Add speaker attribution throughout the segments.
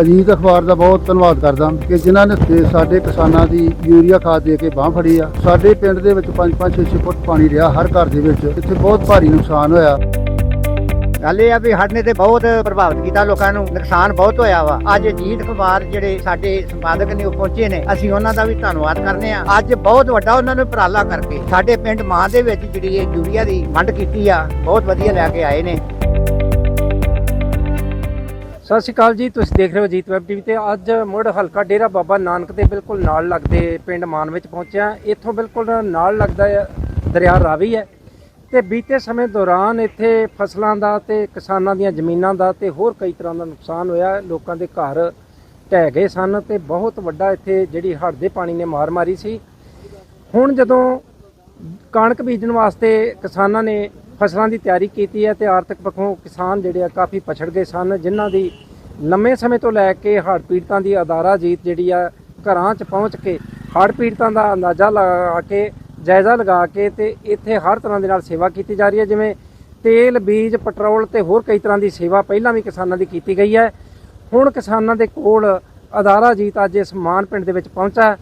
Speaker 1: ਅਜੀਤ ਅਖਬਾਰ ਦਾ ਬਹੁਤ ਧੰਨਵਾਦ ਕਰਦਾ ਕਿ ਜਿਨ੍ਹਾਂ ਨੇ ਤੇ ਸਾਡੇ ਕਿਸਾਨਾਂ ਦੀ ਯੂਰੀਆ ਖਾਦ ਦੇ ਕੇ ਬਾਹ ਫੜੀ ਆ। ਸਾਡੇ ਪਿੰਡ ਦੇ ਵਿੱਚ 5-5 6 ਫੁੱਟ ਪਾਣੀ ਰਿਹਾ ਹਰ ਘਰ ਦੇ ਵਿੱਚ। ਇੱਥੇ ਬਹੁਤ ਭਾਰੀ ਨੁਕਸਾਨ ਹੋਇਆ।
Speaker 2: ਗੱਲ ਇਹ ਆ ਵੀ ਹੜ੍ਹ ਨੇ ਤੇ ਬਹੁਤ ਪ੍ਰਭਾਵਿਤ ਕੀਤਾ, ਲੋਕਾਂ ਨੂੰ ਨੁਕਸਾਨ ਬਹੁਤ ਹੋਇਆ ਵਾ। ਅੱਜ ਜੀਤ ਅਖਬਾਰ ਜਿਹੜੇ ਸਾਡੇ ਸੰਪਾਦਕ ਨੇ, ਉਹ ਪਹੁੰਚੇ ਨੇ। ਅਸੀਂ ਉਹਨਾਂ ਦਾ ਵੀ ਧੰਨਵਾਦ ਕਰਨੇ ਆ। ਅੱਜ ਬਹੁਤ ਵੱਡਾ ਉਹਨਾਂ ਨੇ ਉਪਰਾਲਾ ਕਰਕੇ ਸਾਡੇ ਪਿੰਡ ਮਾਂ ਦੇ ਵਿੱਚ ਜਿਹੜੀ ਇਹ ਯੂਰੀਆ ਦੀ ਵੰਡ ਕੀਤੀ ਆ, ਬਹੁਤ ਵਧੀਆ ਲੈ ਕੇ ਆਏ ਨੇ।
Speaker 3: ਸਤਿ ਸ਼੍ਰੀ ਅਕਾਲ ਜੀ, ਤੁਸੀਂ ਦੇਖ ਰਹੇ ਹੋ ਜੀਤ ਵੈਬ ਟੀਵੀ ਤੇ। ਅੱਜ ਮੁੜ ਹਲਕਾ ਡੇਰਾ ਬਾਬਾ ਨਾਨਕ ਦੇ ਬਿਲਕੁਲ ਨਾਲ ਲੱਗਦੇ ਪਿੰਡ ਮਾਨ ਵਿੱਚ ਪਹੁੰਚਿਆ ਇੱਥੋਂ ਬਿਲਕੁਲ ਨਾਲ ਲੱਗਦਾ ਦਰਿਆ ਰਾਵੀ ਹੈ। ਤੇ ਬੀਤੇ ਸਮੇਂ ਦੌਰਾਨ ਇੱਥੇ ਫਸਲਾਂ ਦਾ ਤੇ ਕਿਸਾਨਾਂ ਦੀਆਂ ਜ਼ਮੀਨਾਂ ਦਾ ਤੇ ਹੋਰ ਕਈ ਤਰ੍ਹਾਂ ਦਾ ਨੁਕਸਾਨ ਹੋਇਆ। ਲੋਕਾਂ ਦੇ ਘਰ ਢਹਿ ਗਏ ਸਨ ਤੇ ਬਹੁਤ ਵੱਡਾ ਇੱਥੇ ਜਿਹੜੀ ਹੜ੍ਹ ਦੇ ਪਾਣੀ ਨੇ ਮਾਰ ਮਾਰੀ ਸੀ। ਹੁਣ ਜਦੋਂ ਕਣਕ ਬੀਜਣ ਵਾਸਤੇ ਕਿਸਾਨਾਂ ਨੇ ਫਸਲਾਂ ਦੀ ਤਿਆਰੀ ਕੀਤੀ ਹੈ ਤੇ ਆਰਥਿਕ ਪੱਖੋਂ ਕਿਸਾਨ ਜਿਹੜੇ ਆ ਕਾਫੀ ਪਛੜ ਗਏ ਸਨ, ਜਿਨ੍ਹਾਂ ਦੀ ਲੰਮੇ ਸਮੇਂ ਤੋਂ ਲੈ ਕੇ ਹੜ੍ਹ ਪੀੜਤਾਂ ਦੀ ਅਦਾਰਾ ਜੀਤ ਜਿਹੜੀ ਆ ਘਰਾਂ 'ਚ ਪਹੁੰਚ ਕੇ ਹੜ੍ਹ ਪੀੜਤਾਂ ਦਾ ਅੰਦਾਜ਼ਾ ਲਗਾ ਕੇ, ਜਾਇਜ਼ਾ ਲਗਾ ਕੇ ਤੇ ਇੱਥੇ ਹਰ ਤਰ੍ਹਾਂ ਦੇ ਨਾਲ ਸੇਵਾ ਕੀਤੀ ਜਾ ਰਹੀ ਹੈ, ਜਿਵੇਂ ਤੇਲ, ਬੀਜ, ਪੈਟਰੋਲ ਤੇ ਹੋਰ ਕਈ ਤਰ੍ਹਾਂ ਦੀ ਸੇਵਾ ਪਹਿਲਾਂ ਵੀ ਕਿਸਾਨਾਂ ਦੀ ਕੀਤੀ ਗਈ ਹੈ। ਹੁਣ ਕਿਸਾਨਾਂ ਦੇ ਕੋਲ ਅਦਾਰਾ ਜੀਤ ਅੱਜ ਇਸ ਮਾਨ ਪਿੰਡ ਦੇ ਵਿੱਚ ਪਹੁੰਚਾ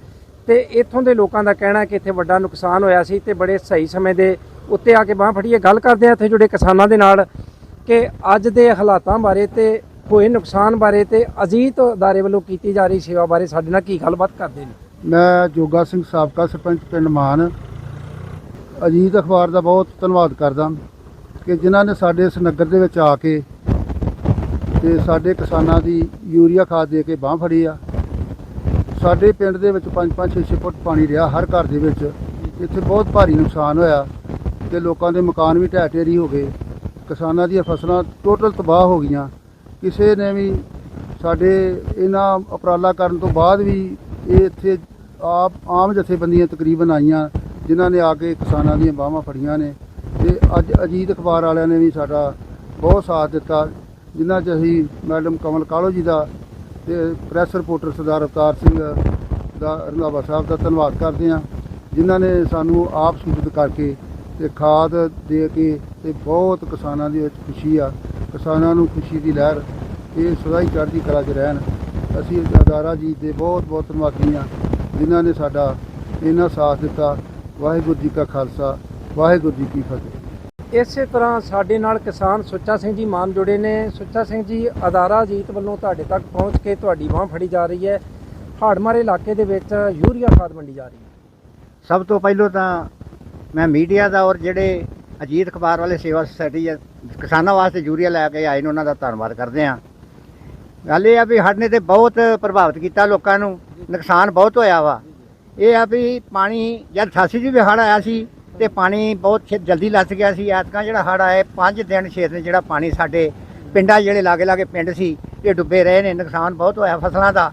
Speaker 3: ਤੇ ਇੱਥੋਂ ਦੇ ਲੋਕਾਂ ਦਾ ਕਹਿਣਾ ਕਿ ਇੱਥੇ ਵੱਡਾ ਨੁਕਸਾਨ ਹੋਇਆ ਸੀ ਤੇ ਬੜੇ ਸਹੀ ਸਮੇਂ ਦੇ ਉੱਤੇ ਆ ਕੇ ਬਾਹ ਫੜੀਏ। ਗੱਲ ਕਰਦੇ ਆ ਇੱਥੇ ਜੁੜੇ ਕਿਸਾਨਾਂ ਦੇ ਨਾਲ ਕਿ ਅੱਜ ਦੇ ਹਾਲਾਤਾਂ ਬਾਰੇ ਤੇ ਹੋਏ ਨੁਕਸਾਨ ਬਾਰੇ ਤੇ ਅਜੀਤ ਅਦਾਰੇ ਵੱਲੋਂ ਕੀਤੀ ਜਾ ਰਹੀ ਸੇਵਾ ਬਾਰੇ ਸਾਡੇ ਨਾਲ ਕੀ ਗੱਲਬਾਤ ਕਰਦੇ ਨੇ?
Speaker 1: ਮੈਂ ਜੋਗਾ ਸਿੰਘ ਸਾਬਕਾ ਸਰਪੰਚ ਪਿੰਡ ਮਾਨ, ਅਜੀਤ ਅਖਬਾਰ ਦਾ ਬਹੁਤ ਧੰਨਵਾਦ ਕਰਦਾ ਕਿ ਜਿਨ੍ਹਾਂ ਨੇ ਸਾਡੇ ਇਸ ਨਗਰ ਦੇ ਵਿੱਚ ਆ ਕੇ ਤੇ ਸਾਡੇ ਕਿਸਾਨਾਂ ਦੀ ਯੂਰੀਆ ਖਾਦ ਦੇ ਕੇ ਬਾਹ ਫੜੀ ਆ। ਸਾਡੇ ਪਿੰਡ ਦੇ ਵਿੱਚ 5-5 6 ਫੁੱਟ ਪਾਣੀ ਰਿਹਾ, ਹਰ ਘਰ ਦੇ ਵਿੱਚ। ਇੱਥੇ ਬਹੁਤ ਭਾਰੀ ਨੁਕਸਾਨ ਹੋਇਆ ਤੇ ਲੋਕਾਂ ਦੇ ਮਕਾਨ ਵੀ ਢਹਿ ਢੇਰੀ ਹੋ ਗਏ। ਕਿਸਾਨਾਂ ਦੀਆਂ ਫਸਲਾਂ ਟੋਟਲ ਤਬਾਹ ਹੋ ਗਈਆਂ। ਕਿਸੇ ਨੇ ਵੀ ਸਾਡੇ ਇਹਨਾਂ ਉਪਰਾਲਾ ਕਰਨ ਤੋਂ ਬਾਅਦ ਵੀ ਇਹ ਇੱਥੇ ਆਪ, ਆਮ ਜਥੇਬੰਦੀਆਂ ਤਕਰੀਬਨ ਆਈਆਂ, ਜਿਨ੍ਹਾਂ ਨੇ ਆ ਕੇ ਕਿਸਾਨਾਂ ਦੀਆਂ ਬਾਹਾਂ ਫੜੀਆਂ ਨੇ। ਤੇ ਅੱਜ ਅਜੀਤ ਅਖਬਾਰ ਵਾਲਿਆਂ ਨੇ ਵੀ ਸਾਡਾ ਬਹੁਤ ਸਾਥ ਦਿੱਤਾ, ਜਿਨ੍ਹਾਂ 'ਚ ਅਸੀਂ ਮੈਡਮ ਕਮਲ ਕਾਲੋ ਜੀ ਦਾ ਤੇ ਪ੍ਰੈਸ ਰਿਪੋਰਟਰ ਸਰਦਾਰ ਅਵਤਾਰ ਸਿੰਘ ਦਾ ਰੰਧਾਵਾ ਸਾਹਿਬ ਦਾ ਧੰਨਵਾਦ ਕਰਦੇ ਹਾਂ, ਜਿਨ੍ਹਾਂ ਨੇ ਸਾਨੂੰ ਆਪ ਸੂਚਿਤ ਕਰਕੇ ਤੇ ਖਾਦ ਦੇ ਕੇ ਤੇ ਬਹੁਤ ਕਿਸਾਨਾਂ ਦੇ ਵਿੱਚ ਖੁਸ਼ੀ ਆ, ਕਿਸਾਨਾਂ ਨੂੰ ਖੁਸ਼ੀ ਦੀ ਲਹਿਰ ਇਹ ਸਦਾ ਹੀ ਚੜ੍ਹਦੀ ਕਲਾ 'ਚ ਰਹਿਣ। ਅਸੀਂ ਅਦਾਰਾ ਜੀ ਦੇ ਬਹੁਤ ਬਹੁਤ ਧੰਨਵਾਦੀ ਹਾਂ, ਜਿਨ੍ਹਾਂ ਨੇ ਸਾਡਾ ਇਹਨਾਂ ਸਾਥ ਦਿੱਤਾ। ਵਾਹਿਗੁਰੂ ਜੀ ਕਾ ਖਾਲਸਾ, ਵਾਹਿਗੁਰੂ ਜੀ ਕੀ ਫਤਿਹ।
Speaker 3: ਇਸੇ ਤਰ੍ਹਾਂ ਸਾਡੇ ਨਾਲ ਕਿਸਾਨ ਸੁੱਚਾ ਸਿੰਘ ਜੀ ਮਾਨ ਜੁੜੇ ਨੇ। ਸੁੱਚਾ ਸਿੰਘ ਜੀ, ਅਦਾਰਾ ਜੀਤ ਵੱਲੋਂ ਤੁਹਾਡੇ ਤੱਕ ਪਹੁੰਚ ਕੇ ਤੁਹਾਡੀ ਬਾਹ ਫੜੀ ਜਾ ਰਹੀ ਹੈ। ਹੜ੍ਹ ਮਾਰੇ ਇਲਾਕੇ ਦੇ ਵਿੱਚ ਯੂਰੀਆ ਖਾਦ ਵੰਡੀ ਜਾ ਰਹੀ ਹੈ।
Speaker 2: ਸਭ ਤੋਂ ਪਹਿਲਾਂ ਤਾਂ ਮੈਂ ਮੀਡੀਆ ਦਾ ਔਰ ਜਿਹੜੇ ਅਜੀਤ ਅਖਬਾਰ ਵਾਲੇ ਸੇਵਾ ਸੁਸਾਇਟੀ ਹੈ ਕਿਸਾਨਾਂ ਵਾਸਤੇ ਯੂਰੀਆ ਲੈ ਕੇ ਆਏ ਨੇ, ਉਹਨਾਂ ਦਾ ਧੰਨਵਾਦ ਕਰਦੇ ਹਾਂ। ਗੱਲ ਇਹ ਆ ਵੀ ਹੜ੍ਹ ਨੇ ਤੇ ਬਹੁਤ ਪ੍ਰਭਾਵਿਤ ਕੀਤਾ ਲੋਕਾਂ ਨੂੰ। ਨੁਕਸਾਨ ਬਹੁਤ ਹੋਇਆ ਵਾ। ਇਹ ਆ ਵੀ ਪਾਣੀ ਜਦ 88 ਚ ਵੀ ਹੜ੍ਹ ਆਇਆ ਸੀ ਤੇ ਪਾਣੀ ਬਹੁਤ ਛੇ- ਜਲਦੀ ਲੱਥ ਗਿਆ ਸੀ। ਐਤਕਾਂ ਜਿਹੜਾ ਹੜ੍ਹ ਆਇਆ 5 ਦਿਨ 6 ਦਿਨ ਜਿਹੜਾ ਪਾਣੀ ਸਾਡੇ ਪਿੰਡਾਂ ਜਿਹੜੇ ਲਾਗੇ ਲਾਗੇ ਪਿੰਡ ਸੀ, ਇਹ ਡੁੱਬੇ ਰਹੇ ਨੇ। ਨੁਕਸਾਨ ਬਹੁਤ ਹੋਇਆ ਫਸਲਾਂ ਦਾ।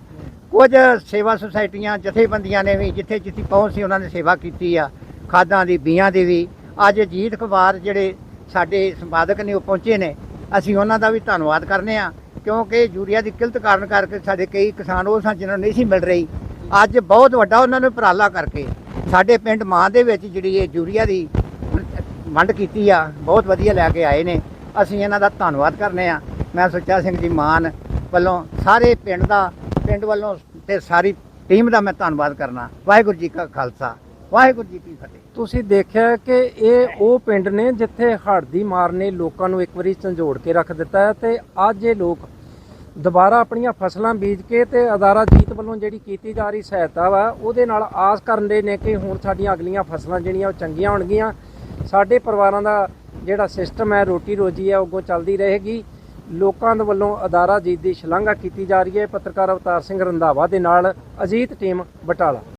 Speaker 2: ਕੁਝ ਸੇਵਾ ਸੁਸਾਇਟੀਆਂ, ਜਥੇਬੰਦੀਆਂ ਨੇ ਵੀ ਜਿੱਥੇ ਜਿੱਥੇ ਪਹੁੰਚ ਸੀ, ਉਹਨਾਂ ਨੇ ਸੇਵਾ ਕੀਤੀ ਆ। ਖਾਦਾਂ ਦੀ, ਬੀਆਂ ਦੀ ਵੀ। ਅੱਜ ਅਜੀਤ ਅਖਬਾਰ ਜਿਹੜੇ ਸਾਡੇ ਸੰਪਾਦਕ ਨੇ, ਉਹ ਪਹੁੰਚੇ ਨੇ। ਅਸੀਂ ਉਹਨਾਂ ਦਾ ਵੀ ਧੰਨਵਾਦ ਕਰਨੇ ਆ, ਕਿਉਂਕਿ ਯੂਰੀਆ ਦੀ ਕਿਲਤ ਕਾਰਨ ਕਰਕੇ ਸਾਡੇ ਕਈ ਕਿਸਾਨ ਉਹ ਸਨ ਜਿਨ੍ਹਾਂ ਨੂੰ ਨਹੀਂ ਸੀ ਮਿਲ ਰਹੀ। ਅੱਜ ਬਹੁਤ ਵੱਡਾ ਉਹਨਾਂ ਨੇ ਉਪਰਾਲਾ ਕਰਕੇ ਸਾਡੇ ਪਿੰਡ ਮਾਂ ਦੇ ਵਿੱਚ ਜਿਹੜੀ ਇਹ ਯੂਰੀਆ ਦੀ ਵੰਡ ਕੀਤੀ ਆ, ਬਹੁਤ ਵਧੀਆ ਲੈ ਕੇ ਆਏ ਨੇ। ਅਸੀਂ ਇਹਨਾਂ ਦਾ ਧੰਨਵਾਦ ਕਰਨੇ ਆ। ਮੈਂ ਸੁੱਚਾ ਸਿੰਘ ਜੀ ਮਾਨ ਵੱਲੋਂ ਸਾਰੇ ਪਿੰਡ ਦਾ, ਪਿੰਡ ਵੱਲੋਂ ਤੇ ਸਾਰੀ ਟੀਮ ਦਾ ਮੈਂ ਧੰਨਵਾਦ ਕਰਨਾ। ਵਾਹਿਗੁਰੂ ਜੀ ਕਾ ਖਾਲਸਾ। ਵਾਹਿਗੁਰੂ ਜੀ ਕੀ ਫਤਿਹ।
Speaker 3: ਤੁਸੀਂ ਦੇਖਿਆ ਕਿ ਇਹ ਉਹ ਪਿੰਡ ਨੇ ਜਿੱਥੇ ਹੜ੍ਹ ਦੀ ਮਾਰ ਨੇ ਲੋਕਾਂ ਨੂੰ ਇੱਕ ਵਾਰੀ ਝੰਜੋੜ ਕੇ ਰੱਖ ਦਿੱਤਾ ਹੈ ਤੇ ਅੱਜ ਇਹ ਲੋਕ ਦੁਬਾਰਾ ਆਪਣੀਆਂ ਫਸਲਾਂ ਬੀਜ ਕੇ ਤੇ ਅਦਾਰਾ ਜੀਤ ਵੱਲੋਂ ਜਿਹੜੀ ਕੀਤੀ ਜਾ ਰਹੀ ਸਹਾਇਤਾ ਵਾ, ਉਹਦੇ ਨਾਲ ਆਸ ਕਰਨ ਦੇ ਨੇ ਕਿ ਹੁਣ ਸਾਡੀਆਂ ਅਗਲੀਆਂ ਫਸਲਾਂ ਜਿਹੜੀਆਂ ਉਹ ਚੰਗੀਆਂ ਹੋਣਗੀਆਂ। ਸਾਡੇ ਪਰਿਵਾਰਾਂ ਦਾ ਜਿਹੜਾ ਸਿਸਟਮ ਹੈ, ਰੋਟੀ ਰੋਜੀ ਹੈ ਉਹ ਚੱਲਦੀ ਰਹੇਗੀ। ਲੋਕਾਂ ਦੇ ਵੱਲੋਂ ਅਦਾਰਾ ਜੀਤ ਦੀ ਸ਼ਲਾਘਾ ਕੀਤੀ ਜਾ ਰਹੀ ਹੈ। ਪੱਤਰਕਾਰ ਅਵਤਾਰ ਸਿੰਘ ਰੰਧਾਵਾ ਦੇ ਨਾਲ ਅਜੀਤ ਟੀਮ ਬਟਾਲਾ।